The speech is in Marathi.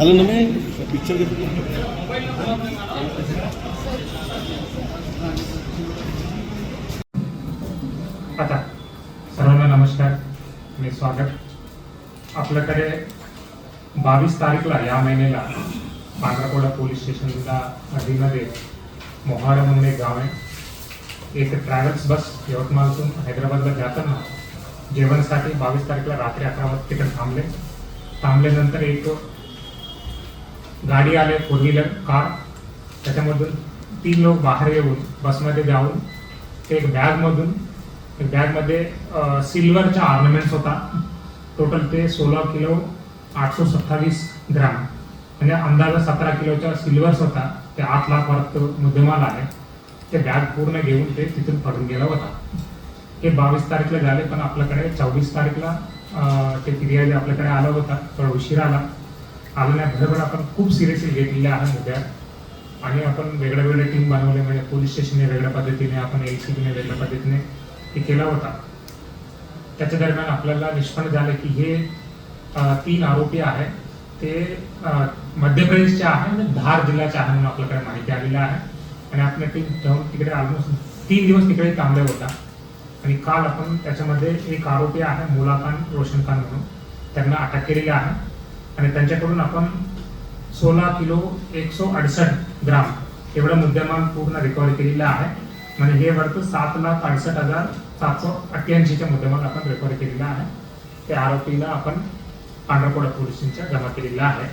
झालं ना मी पिक्चर आता सर्वांना नमस्कार. मी स्वागत. आपल्याकडे बावीस तारीखला या महिन्याला पांढराकोडा पोलीस स्टेशनला नदीमध्ये मोहारा म्हणून एक गाव आहे. एक ट्रॅव्हल्स बस यवतमाळतून हैदराबादला जाताना जेवणासाठी बावीस तारीखला रात्री अकरा वाजता तिकडे थांबले. थांबल्यानंतर एक गाडी आले फोर व्हीलर कार. त्याच्यामधून तीन लोक बाहेर येऊन बसमध्ये जाऊन ते एक बॅगमधून एक बॅगमध्ये सिल्वरचा ऑर्नमेंट्स होता. टोटल ते सोळा किलो आठशे सत्तावीस ग्राम. म्हणजे अंदाजा सतरा किलोचा सिल्वर्स होता. ते आठ लाख वरत मुद्देमाल आहे. ते बॅग पूर्ण घेऊन ते तिथून पडून गेला होता. हे बावीस तारीखला झाले पण आपल्याकडे चोवीस तारीखला ते फिर्यादी आपल्याकडे आला होता. थोडा उशीर आला. आलेल्या भरभर आपण खूप सिरियसली घेतलेल्या आहात मुद्द्या आणि आपण वेगळ्या वेगळ्या टीम बनवले म्हणजे पोलीस स्टेशनने वेगळ्या पद्धतीने आपण एल सी बीने वेगळ्या पद्धतीने हे केला होता. त्याच्या दरम्यान आपल्याला निष्पन्न झालं की हे तीन आरोपी आहे. ते मध्य प्रदेशचे आहे आणि धार जिल्ह्याचे आहे म्हणून आपल्याकडे माहिती आलेली आहे. आणि आपल्या टीम जाऊन तिकडे ऑलमोस्ट तीन दिवस तिकडे थांबले होता. आणि काल आपण त्याच्यामध्ये एक आरोपी आहे मुलाखान रोशन खान म्हणून. त्यांना अटक केलेली आहे. आणि त्यांच्याकडून आपण सोळा किलो एकशे अडसष्ट ग्राम एवढा मुद्देमाल पूर्ण रिकव्हरी केलेला आहे. म्हणजे हे वर्थ सात लाख अडसष्ट हजार सातशे अठ्ठ्याऐंशीच्या मुद्देमाल आपण रिकव्हरी केलेला आहे. त्या आरोपीला आपण पांढरकोडा पोलिसांच्या जमा केलेला आहे.